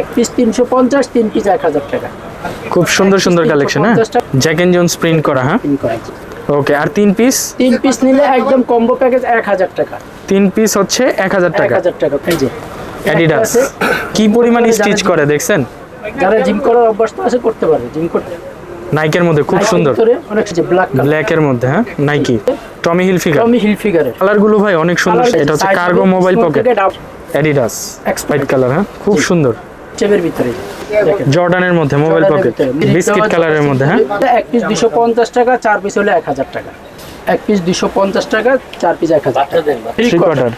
এক পিস তিনশো পঞ্চাশ তিন পিস এক হাজার টাকা। খুব সুন্দর সুন্দর কালেকশন হ্যাঁ। জ্যাক এন্ড জোন্স প্রিন্ট করা হ্যাঁ। ওকে আর তিন পিস তিন পিস নিলে একদম কম্বো প্যাকেজ এক হাজার টাকা। তিন পিস হচ্ছে এক হাজার এক হাজার টাকা এই যে। অ্যাডিডাস কি পরিমাণ স্টিচ করে দেখছেন? যারা জিম করার অভ্যাস তো আছে করতে পারবে জিম করতে। নাইকের মধ্যে খুব সুন্দর। অনেক ব্ল্যাক ব্ল্যাকের মধ্যে হ্যাঁ? নাইকি টমি হিল ফিগার টমি হিল ফিগারের কালারগুলো ভাই অনেক সুন্দর। এটা হচ্ছে cargo mobile pocket Adidas white colour হ্যাঁ? খুব সুন্দর। ভিতরে। জর্ডানের মধ্যে মোবাইল পকেট। বিস্কিট কালারের মধ্যে হ্যাঁ? এক পিস দুশো পঞ্চাশ টাকা চার পিস হলে এক হাজার টাকা। এক পিস দুশো পঞ্চাশ টাকা চার পিস এক হাজার টাকা। থ্রি কোয়ার্টার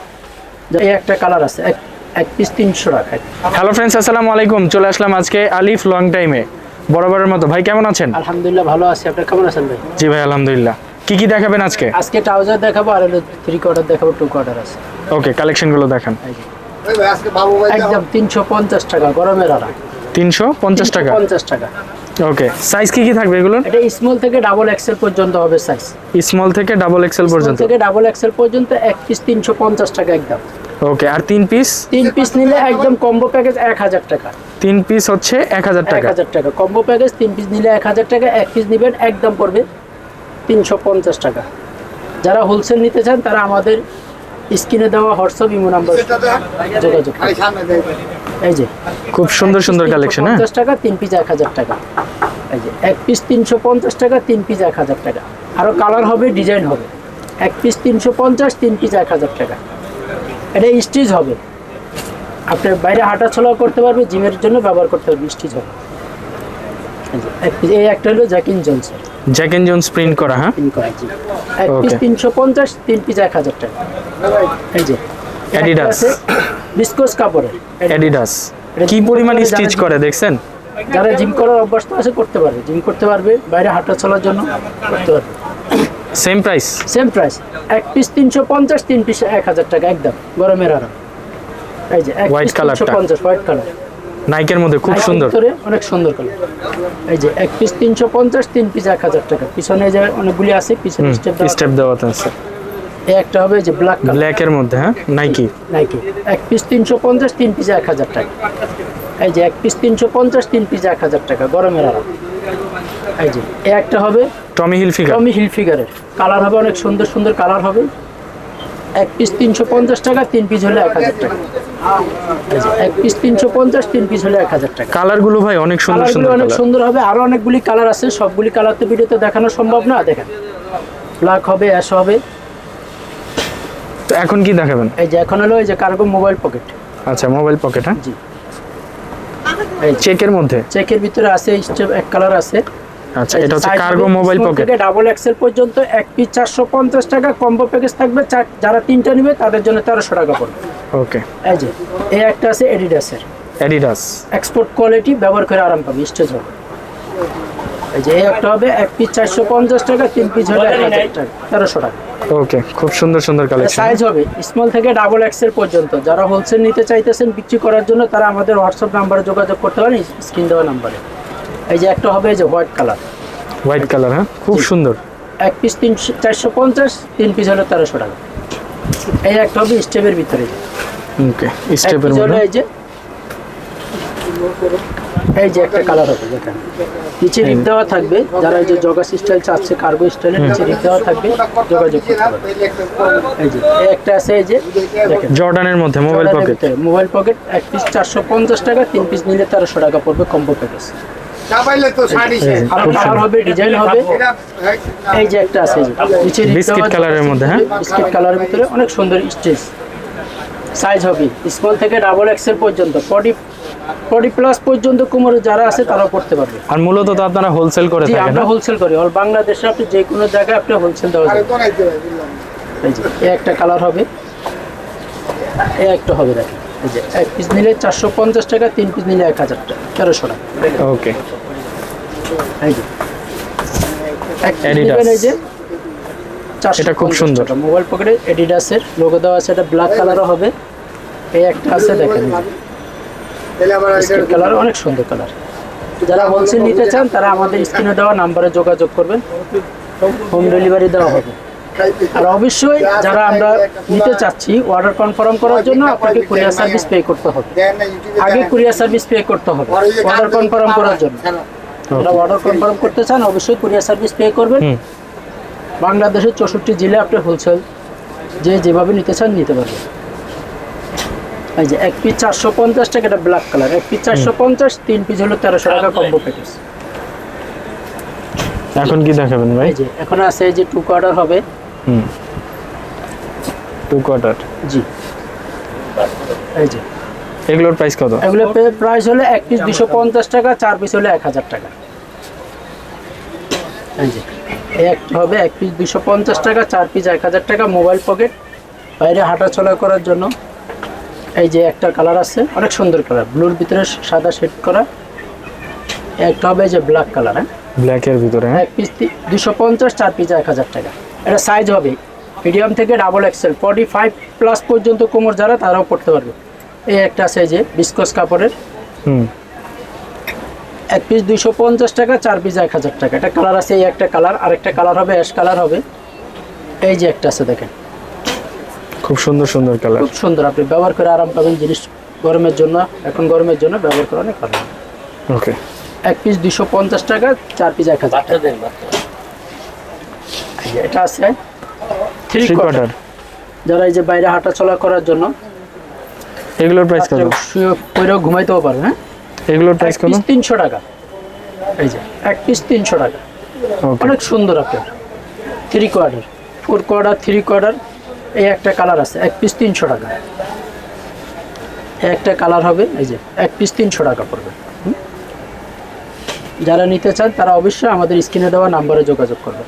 এই একটা কালার আছে এক এক পিস তিনশো টাকা। হ্যালো ফ্রেন্ডস আসসালামু আলাইকুম। চলে আসলাম আজকে আলিফ লং টাইমে বরাবরের মতো। ভাই কেমন আছেন? আলহামদুলিল্লাহ ভালো আছি। আপনার কেমন আছেন ভাই? জি ভাই আলহামদুলিল্লাহ। কি কি দেখাবেন আজকে? আজকে ট্রাউজার দেখাবো আর হলো থ্রি কোয়ার্টার দেখাবো টু কোয়ার্টার আছে। ওকে কালেকশনগুলো দেখান। একদম তিনশো পঞ্চাশ টাকা গরমের আরাম তিনশো পঞ্চাশ টাকা? পঞ্চাশ টাকা। ওকে সাইজ কি কি থাকবে এগুলোর? এটা স্মল থেকে ডাবল এক্সেল পর্যন্ত হবে সাইজ স্মল থেকে ডাবল এক্সেল পর্যন্ত? থেকে ডাবল এক্সেল পর্যন্ত এক পিস তিনশো পঞ্চাশ টাকা একদম। ওকে আর তিন পিস তিন পিস নিলে একদম কম্বো প্যাকেজ এক হাজার টাকা। তিন পিস হচ্ছে এক হাজার এক টাকা। হাজার টাকা। কম্বো প্যাকেজ তিন পিস নিলে এক হাজার টাকা এক পিস নেবেন একদম পড়বে তিনশো পঞ্চাশ টাকা। যারা হোলসেল নিতে চান তারা আমাদের স্ক্রিনে দেওয়া হোয়াটসঅ্যাপ ইমো নাম্বার যোগাযোগ এই যে খুব সুন্দর সুন্দর কালেকশন হ্যাঁ? পঞ্চাশ টাকা তিন পিস এক হাজার টাকা। এই যে এক পিস তিনশো পঞ্চাশ টাকা তিন পিস এক হাজার টাকা। আরও কালার হবে ডিজাইন হবে। এক পিস তিনশো পঞ্চাশ তিন পিস এক হাজার টাকা। এটা স্টিচ হবে। আপনি বাইরে হাঁটা চলাও করতে পারবে জিমের জন্য ব্যবহার করতে পারবে স্টিচ হবে। এই একটা হলো জ্যাকিন জনসন জ্যাক এন্ড জোন্স প্রিন্ট করা হ্যাঁ? তিন করা জি। এক পিস তিনশো পঞ্চাশ তিন পিস এক হাজার টাকা। এই যে Adidas। বিস্কোস কাপড়ের। অ্যাডিডাস কি পরিমাণ স্টিচ করে দেখছেন? যারা জিম করার অভ্যাস তো আছে করতে পারবে। জিম করতে পারবে বাইরে হাঁটা চলার জন্য করতে পারবে। সেম প্রাইস সেম প্রাইস এক পিস তিনশো পঞ্চাশ তিন পিস এক হাজার টাকা একদম। গরমের আরাম। এই যে এক পিস তিনশো পঞ্চাশ হোয়াইট কালার নাইকের মধ্যে খুব সুন্দর। অনেক সুন্দর কালার এই যে এক পিস তিনশো পঞ্চাশ তিন পিস এক হাজার টাকা। পিছনে যে অনেকগুলি আছে পিছনে স্টেপ স্টেপ দেওয়াতে আছে। এই একটা হবে যে ব্ল্যাক কালার ব্ল্যাকের মধ্যে হ্যাঁ? নাইকি নাইকি এক পিস তিনশো পঞ্চাশ তিন পিস এক হাজার টাকা। এই যে এক পিস তিনশো পঞ্চাশ তিন পিস এক হাজার টাকা। গরমের আরাম। এই যে এই একটা হবে টমি হিল ফিগার টমি হিল ফিগারের কালার হবে অনেক সুন্দর সুন্দর কালার হবে। এক পিস তিনশো পঞ্চাশ টাকা তিন পিস হলে এক হাজার টাকা। এক পিস তিনশো পঞ্চাশ তিন পিস হলে এক হাজার টাকা। কালারগুলো ভাই অনেক সুন্দর সুন্দর অনেক সুন্দর হবে আরও অনেকগুলি কালার আছে সবগুলি কালার তো ভিডিওতে দেখানো সম্ভব না দেখেন। ব্ল্যাক হবে অ্যাশ হবে। তো এখন কি দেখাবেন? এই যে এখন হলো এই যে কার্গো মোবাইল পকেট। আচ্ছা মোবাইল পকেট হ্যাঁ? জি। এই চেকের মধ্যে? চেকের ভিতরে আছে এক কালার আছে। আচ্ছা এটা হচ্ছে cargo mobile pocket. Double XL পর্যন্ত এক পিস চারশো পঞ্চাশ টাকা কম্বো প্যাকেজ থাকবে যারা তিনটা নেবে তাদের জন্য তেরোশো টাকা পড়বে। ওকে এই যে এই একটা আছে এডিডাসের অ্যাডিডাস এক্সপোর্ট কোয়ালিটি ব্যবহার করে আরাম পাবে স্টেজ হবে এই যে এই একটা হবে এক পিস চারশো পঞ্চাশ টাকা তিন পিস হলে এক হাজার টাকা তেরোশো টাকা। ওকে খুব সুন্দর সুন্দর কালেকশন সাইজ হবে স্মল থেকে ডাবল এক্সেল পর্যন্ত। যারা হোলসেল নিতে চাইতেছেন বিক্রি করার জন্য তারা আমাদের হোয়াটসঅ্যাপ নাম্বারে যোগাযোগ করতে পারেন স্ক্রিন দেওয়া নাম্বারে এই যে একটা হবে এই যে হোয়াইট কালার হোয়াইট কালার হ্যাঁ? খুব সুন্দর। এক পিস তিনশো চারশো পঞ্চাশ তিন পিস হলো তেরোশো টাকা। এই একটা হবে স্টেপের ভিতরে। ওকে স্টেপের মধ্যে। এই যে এই যে একটা কালার হবে দেখেন। নিচে রিপ দেওয়া থাকবে যারা এই যে জগাস স্টাইল চাচ্ছে কার্গো স্টাইলের নিচে রিপ দেওয়া থাকবে যোগাযোগ করতে এই যে একটা আছে এই যে জর্ডানের মধ্যে মোবাইল পকেট মোবাইল পকেট এক পিস চারশো পঞ্চাশ টাকা তিন পিস নিলে তেরোশো টাকা পড়বে কম্বো প্যাকেজ এই যে একটা আছে নিচে বিস্কিট কালারের মধ্যে, হ্যাঁ? বিস্কিট কালারের ভিতরে অনেক সুন্দর স্টেজ সাইজ হবে। স্মল থেকে double XL forty forty plus plus পর্যন্ত কোমর যারা আছে তারাও পড়তে পারবে। আর মূলত তো আপনারা হোলসেল করে থাকেন আমরা? হোলসেল করি। অল বাংলাদেশে আপনি যে কোনো জায়গায় আপনি হোলসেল দেওয়া যাবে। এই যে এই একটা কালার হবে। এই একটা হবে দেখেন। এই যে এক পিস নিলে চারশো পঞ্চাশ টাকা তিন পিস নিলে এক হাজার টাকা তেরোশো টাকা। ওকে এই যে যে এটা খুব সুন্দর। মোবাইল পকেটে এডিডাসের লোগো দেওয়া আছে এটা ব্ল্যাক কালারও হবে। এই একটা আছে দেখেন। কালার অনেক সুন্দর কালার যারা হোলসেল নিতে চান তারা আমাদের স্ক্রিনে দেওয়া নাম্বারে যোগাযোগ করবেন। হোম ডেলিভারি দেওয়া হবে। আর অবশ্যই যারা আমরা নিতে চাচ্ছি অর্ডার কনফার্ম করার জন্য আপনাকে কুরিয়ার সার্ভিস পে করতে হবে। আগে কুরিয়ার সার্ভিস পে করতে হবে। অর্ডার কনফার্ম করার জন্য। হ্যাঁ। যারা অর্ডার কনফার্ম করতে চান অবশ্যই কুরিয়ার সার্ভিস পে করবেন। বাংলাদেশের চৌষট্টি জেলায় আপনি হোলসেল যে যেভাবে নিতে চান নিতে পারবেন। এই যে এক পিস চারশো পঞ্চাশ টাকা এটা ব্ল্যাক কালার এক পিস চারশো পঞ্চাশ তিন পিস হলো তেরোশো টাকা কম্বো প্যাকেজ এখন কি দেখাবেন ভাই? এই যে এখন আছে এই যে টু কোয়ার্টার হবে। হুম। টু কোয়ার্টার জি। এই যে। এগুলোর প্রাইস কত? এগুলো প্রাইস হলো এক পিস দুশো পঞ্চাশ টাকা চার পিস হলো এক হাজার টাকা। এই যে। একটা হবে এক পিস দুশো পঞ্চাশ টাকা চার পিস এক হাজার টাকা মোবাইল পকেট বাইরে হাঁটাচলা করার জন্য। এই যে একটা কালার আছে অনেক সুন্দর কালার। ব্লুর ভিতরে সাদা শেড করা। একটা হবে যে ব্ল্যাক কালার হ্যাঁ? ব্ল্যাকের ভিতরে হ্যাঁ? এক পিস দুশো পঞ্চাশ চার পিস এক হাজার টাকা। এটা সাইজ হবে। মিডিয়াম থেকে double XL forty five plus পর্যন্ত কোমর যারা তারাও পড়তে পারবে। এই একটা আছে যে বিস্কস কাপড়ের। হুম। এক পিস দুশো পঞ্চাশ টাকা চার পিস এক হাজার টাকা। এটা কালার আছে এই একটা কালার আরেকটা কালার হবে অ্যাশ কালার হবে। এই যে একটা আছে দেখেন। খুব সুন্দর সুন্দর কালার। খুব সুন্দর। আপনি ব্যবহার করে আরাম পাবেন জিনিস গরমের জন্য। এখন গরমের জন্য ব্যবহার করে অনেক ভালো। ওকে। এক পিস দুশো পঞ্চাশ টাকা চার পিস এক হাজার এটা আছে থ্রি কোয়ার্টার যারা এই যে বাইরে হাঁটাচলা করার জন্য এগুলোর প্রাইস কত? শুয়ে পরেও ঘুমাইতেও পারবে হ্যাঁ? এগুলোর প্রাইস এক কত? পিস তিনশো টাকা। এই যে এক পিস তিনশো টাকা। অনেক সুন্দর আপনার। Three quarter four quarter three quarter এই একটা কালার আছে এক পিস তিনশো টাকা। এই একটা কালার হবে এই যে এক পিস তিনশো টাকা পড়বে? যারা নিতে চান তারা অবশ্যই আমাদের স্ক্রিনে দেওয়া নাম্বারে যোগাযোগ করবে।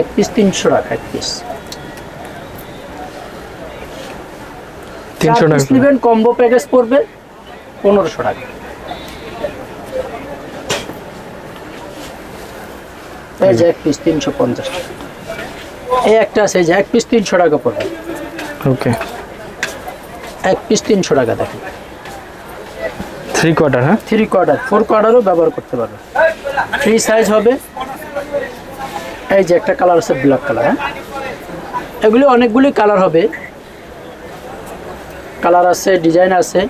এক পিস তিনশো টাকা এক পিস। তিনশো টাকা নেবেন কম্বো প্যাকেজ পড়বে পনেরোশো টাকা। এই যে এক পিস তিনশো পঞ্চাশ টাকা। এই একটা যে এক পিস তিনশো টাকা পড়বে। ওকে এক পিস তিনশো টাকা দেখেন। থ্রি কোয়ার্টার হ্যাঁ? থ্রি কোয়ার্টার ফোর কোয়ার্টারও ব্যবহার করতে পারবে ফ্রি সাইজ হবে। এই যে একটা কালার আছে ব্ল্যাক কালার হ্যাঁ? এগুলি অনেকগুলি কালার হবে। কালার আছে ডিজাইন আছে।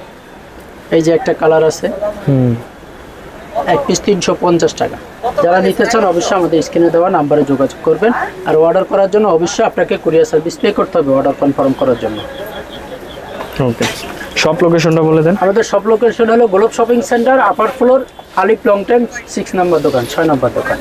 এই যে একটা কালার আছে। হুম। এক পিস তিনশো পঞ্চাশ টাকা। যারা নিতে চান অবশ্যই আমাদের স্ক্রিনে দেওয়া নাম্বারে যোগাযোগ করবেন। আর অর্ডার করার জন্য অবশ্যই আপনাকে কুরিয়ার সার্ভিস পে করতে হবে অর্ডার কনফার্ম করার জন্য। ওকে সব লোকেশনটা বলে দেন। আমাদের সব লোকেশন হলো গোলপ শপিং সেন্টার আপার ফ্লোর আলিপ লং টাইম সিক্স নাম্বার দোকান ছয় নম্বর দোকান।